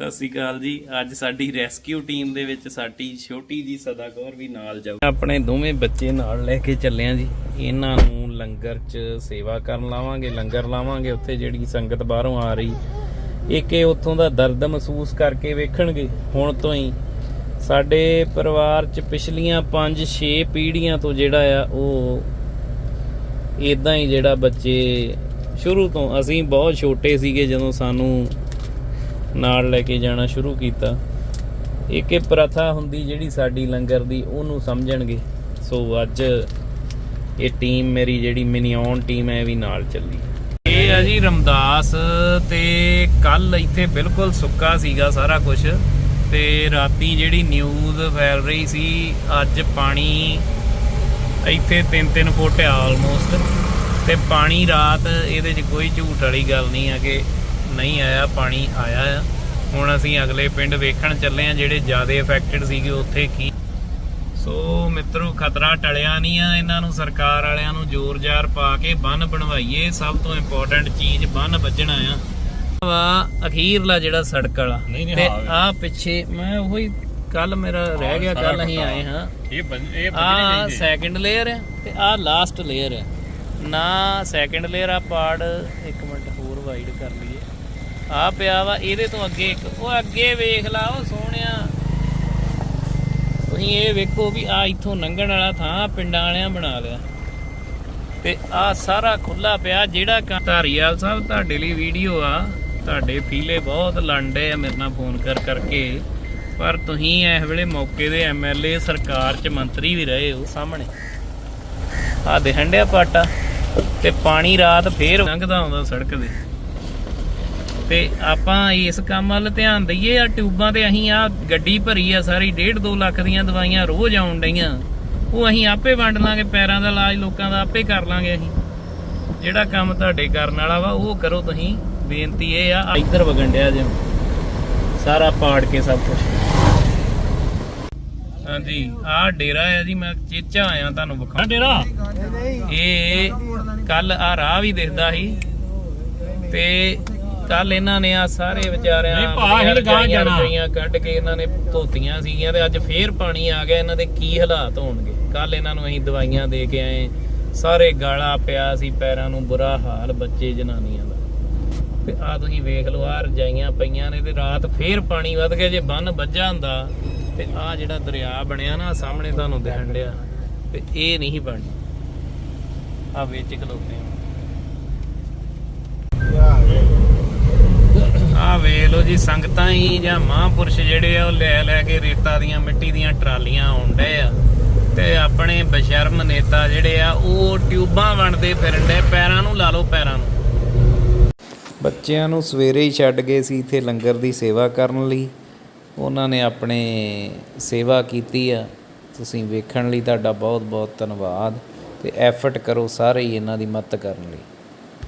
ਸਤਿ ਸ਼੍ਰੀ ਅਕਾਲ ਜੀ। ਅੱਜ ਸਾਡੀ ਰੈਸਕਿਊ ਟੀਮ ਦੇ ਵਿੱਚ ਸਾਡੀ ਛੋਟੀ ਜੀ ਸਦਾਕੌਰ ਵੀ ਨਾਲ ਜਾਊ। ਆਪਣੇ ਦੋਵੇਂ ਬੱਚੇ ਨਾਲ ਲੈ ਕੇ ਚੱਲੇ ਆ ਜੀ। ਇਹਨਾਂ ਨੂੰ ਲੰਗਰ 'ਚ ਸੇਵਾ ਕਰਨ ਲਾਵਾਂਗੇ, ਲੰਗਰ ਲਾਵਾਂਗੇ। ਉੱਥੇ ਜਿਹੜੀ ਸੰਗਤ ਬਾਹਰੋਂ ਆ ਰਹੀ, ਇੱਕ ਇਹ ਉੱਥੋਂ ਦਾ ਦਰਦ ਮਹਿਸੂਸ ਕਰਕੇ ਵੇਖਣਗੇ। ਹੁਣ ਤੋਂ ਹੀ ਸਾਡੇ ਪਰਿਵਾਰ 'ਚ ਪਿਛਲੀਆਂ 5-6 ਪੀੜ੍ਹੀਆਂ ਤੋਂ ਜਿਹੜਾ ਆ, ਉਹ ਇਦਾਂ ਹੀ ਜਿਹੜਾ ਬੱਚੇ ਸ਼ੁਰੂ ਤੋਂ ਅਸੀਂ ਬਹੁਤ ਛੋਟੇ ਸੀਗੇ ਜਦੋਂ ਸਾਨੂੰ ਨਾਲ ਲੈ ਕੇ ਜਾਣਾ ਸ਼ੁਰੂ ਕੀਤਾ। ਇੱਕ ਇਹ ਪ੍ਰਥਾ ਹੁੰਦੀ ਜਿਹੜੀ ਸਾਡੀ ਲੰਗਰ ਦੀ, ਉਹਨੂੰ ਸਮਝਣਗੇ। ਸੋ ਅੱਜ ਇਹ ਟੀਮ ਮੇਰੀ ਜਿਹੜੀ ਮਿਨੀਓਨ ਟੀਮ ਹੈ, ਇਹ ਵੀ ਨਾਲ ਚੱਲੀ। ਇਹ ਆ ਜੀ ਰਮਦਾਸ ਤੇ ਕੱਲ ਇੱਥੇ ਬਿਲਕੁਲ ਸੁੱਕਾ ਸੀਗਾ ਸਾਰਾ ਕੁਝ ਤੇ ਰਾਤੀ ਜਿਹੜੀ ਨਿਊਜ਼ ਫੈਲ ਰਹੀ ਸੀ, ਅੱਜ ਪਾਣੀ ਇੱਥੇ 3-3 ਫੁੱਟ ਆ ਆਲਮੋਸਟ ਤੇ ਪਾਣੀ ਰਾਤ ਇਹਦੇ 'ਚ ਕੋਈ ਝੂਠ ਵਾਲੀ ਗੱਲ ਨਹੀਂ ਹੈ ਕਿ ਨਹੀਂ ਆਇਆ ਪਾਣੀ ਆਇਆ ਆ। ਹੁਣ ਅਸੀਂ ਅਗਲੇ ਪਿੰਡ ਵੇਖਣ ਚੱਲੇ ਆ ਜਿਹੜੇ ਜ਼ਿਆਦਾ ਇਫੈਕਟਡ ਸੀਗੇ ਉੱਥੇ ਕੀ। ਸੋ ਮਿੱਤਰੋ ਖਤਰਾ ਟਲਿਆ ਨਹੀਂ ਆ ਇਹਨਾਂ ਨੂੰ ਸਰਕਾਰ ਵਾਲਿਆਂ ਨੂੰ ਜ਼ੋਰ-ਜ਼ਾਰ ਪਾ ਕੇ ਬੰਨ ਬਣਵਾਈਏ। ਸਭ ਤੋਂ ਇੰਪੋਰਟੈਂਟ ਚੀਜ਼ ਬੰਨ ਵੱਜਣਾ ਆ। ਵਾ ਅਖੀਰਲਾ ਜਿਹੜਾ ਸੜਕ ਵਾਲਾ। ਤੇ। ਆ ਪਿੱਛੇ ਮੈਂ ਉਹੀ ਕੱਲ ਮੇਰਾ ਰਹਿ ਗਿਆ ਕੱਲ ਅਸੀਂ। ਆਏ ਹਾਂ। ਇਹ ਇਹ ਆ ਸੈਕੰਡ ਲੇਅਰ ਹੈ ਤੇ ਆ ਲਾਸਟ ਲੇਅਰ ਹੈ ਨਾ ਸੈਕੰਡ ਲੇਅਰ ਆ ਪਾੜ ਇੱਕ ਮਿੰਟ ਹੋਰ ਵਾਈਡ ਕਰ ਲਈਏ। ਆ ਪਿਆ ਵਾ, ਇਹਦੇ ਤੋਂ ਅੱਗੇ ਇੱਕ। ਉਹ ਅੱਗੇ ਵੇਖ ਲਾ, ਉਹ ਸੋਹਣਿਆ। ਤੁਸੀਂ ਇਹ ਵੇਖੋ ਵੀ ਆ ਇੱਥੋਂ ਲੰਘਣ ਵਾਲਾ ਥਾਂ ਪਿੰਡਾਂ ਵਾਲਿਆਂ ਬਣਾ ਲਿਆ। ਤੇ ਆ ਸਾਰਾ ਖੁੱਲਾ ਪਿਆ, ਜਿਹੜਾ ਧਾਰੀਵਾਲ ਸਾਹਿਬ ਤੁਹਾਡੇ ਲਈ ਵੀਡੀਓ ਆ, ਤੁਹਾਡੇ ਫੀਲੇ ਬਹੁਤ ਲੰਡੇ ਆ, ਮੇਰੇ ਨਾਲ ਫੋਨ ਕਰ ਕਰਕੇ। ਪਰ ਤੁਸੀਂ ਇਸ ਵੇਲੇ ਮੌਕੇ ਦੇ ਐਮਐਲਏ ਸਰਕਾਰ ਚ ਮੰਤਰੀ ਵੀ ਰਹੇ ਹੋ ਸਾਹਮਣੇ। ਆ ਦਿਖਣ ਡਿਆ ਪਾਟਾ, ਤੇ ਪਾਣੀ ਰਾਤ ਫੇਰ ਲੰਘਦਾ ਆਉਂਦਾ ਸੜਕ ਦੇ ਤੇ ਆਪਾਂ ਇਸ ਕੰਮ ਵੱਲ ਧਿਆਨ ਦਈਏ ਆ ਟਿਊਬਾਂ ਤੇ ਅਸੀਂ ਆ ਗੱਡੀ ਭਰੀ ਆ ਸਾਰੀ 1.5 2 ਲੱਖ ਦੀਆਂ ਦਵਾਈਆਂ ਰੋਜ਼ ਆਉਣ ਡਈਆਂ। ਉਹ ਅਸੀਂ ਆਪੇ ਵੰਡ ਲਾਂਗੇ, ਪੈਰਾਂ ਦਾ ਇਲਾਜ ਲੋਕਾਂ ਦਾ ਆਪੇ ਕਰ ਲਾਂਗੇ ਅਸੀਂ। ਜਿਹੜਾ ਕੰਮ ਤੁਹਾਡੇ ਕਰਨ ਵਾਲਾ ਵਾ, ਉਹ ਕਰੋ ਤੁਸੀਂ। ਬੇਨਤੀ ਇਹ ਆ ਇੱਧਰ ਵਗਣ ਡਿਆ ਜੇ ਸਾਰਾ ਪਾੜ ਕੇ ਸਭ ਕੁਝ ਹਾਂਜੀ, ਆਹ ਡੇਰਾ ਆ ਜੀ, ਮੈਂ ਚੇਚਾ ਆਇਆ ਤੁਹਾਨੂੰ ਵਿਖਾ ਡੇਰਾ? ਇਹ ਕੱਲ ਆ ਰਾਹ ਵੀ ਦਿਖਦਾ ਸੀ। ਤੇ ਕੱਲ ਇਹਨਾਂ ਨੇ ਆ ਸਾਰੇ ਵਿਚਾਰਿਆਂ ਨਹੀਂ, ਭਾ ਹਿਲ ਗਾਂਹ ਰਜਾਈਆਂ- ਜਾਣਾ। ਰਜਾਈਆਂ ਕੱਢ ਕੇ ਇਹਨਾਂ ਨੇ ਧੋਤੀਆਂ ਸੀਗੀਆਂ ਤੇ ਅੱਜ ਫੇਰ ਪਾਣੀ ਆ ਗਿਆ ਇਹਨਾਂ ਦੇ ਕੀ ਹਾਲਾਤ ਹੋਣਗੇ। ਕੱਲ ਇਹਨਾਂ ਨੂੰ ਅਸੀਂ ਦਵਾਈਆਂ ਦੇ ਕੇ ਆਏ ਸਾਰੇ ਗਾਲਾ ਪਿਆ ਸੀ ਪੈਰਾਂ ਨੂੰ ਬੁਰਾ ਹਾਲ ਬੱਚੇ ਜਨਾਨੀਆਂ ਦਾ। ਤੇ ਆ ਤੁਸੀਂ ਵੇਖ ਲਓ ਆ ਰਜਾਈਆਂ ਪਈਆਂ ਨੇ ਤੇ ਰਾਤ ਫੇਰ ਪਾਣੀ ਵੱਧ ਗਿਆ ਜੇ ਬੰਨ ਵੱਜਾ ਹੁੰਦਾ ਤੇ ਆ ਜਿਹੜਾ ਦਰਿਆ ਬਣਿਆ ਨਾ ਸਾਹਮਣੇ ਤੁਹਾਨੂੰ ਦਿਖਣ ਡਿਆ। ਤੇ ਇਹ ਨਹੀਂ ਬਣਨੀ। ਆ ਵਿੱਚ ਖਲੋਤੇ ਆ ਵੇਖ ਲਓ ਜੀ, ਸੰਗਤਾਂ ਹੀ ਜਾਂ ਮਹਾਂਪੁਰਸ਼ ਜਿਹੜੇ ਆ, ਉਹ ਲੈ ਲੈ ਕੇ ਰੇਤਾ ਦੀਆਂ, ਮਿੱਟੀ ਦੀਆਂ ਟਰਾਲੀਆਂ ਆਉਂਦੇ ਆ। ਤੇ ਆਪਣੇ ਬਸ਼ਰਮ ਨੇਤਾ ਜਿਹੜੇ ਆ, ਉਹ ਟਿਊਬਾਂ ਵੰਡਦੇ ਫਿਰਨ ਦੇ ਪੈਰਾਂ ਨੂੰ ਲਾ ਲਓ, ਪੈਰਾਂ ਨੂੰ। ਬੱਚਿਆਂ ਨੂੰ ਸਵੇਰੇ ਹੀ ਛੱਡ ਗਏ ਸੀ ਇੱਥੇ ਲੰਗਰ ਦੀ ਸੇਵਾ ਕਰਨ ਲਈ। ਉਹਨਾਂ ਨੇ ਆਪਣੇ ਸੇਵਾ ਕੀਤੀ ਆ। ਤੁਸੀਂ ਵੇਖਣ ਲਈ ਤੁਹਾਡਾ ਬਹੁਤ ਬਹੁਤ ਧੰਨਵਾਦ ਤੇ ਐਫਰਟ ਕਰੋ ਸਾਰੇ ਹੀ ਇਹਨਾਂ ਦੀ ਮਦਦ ਕਰਨ ਲਈ।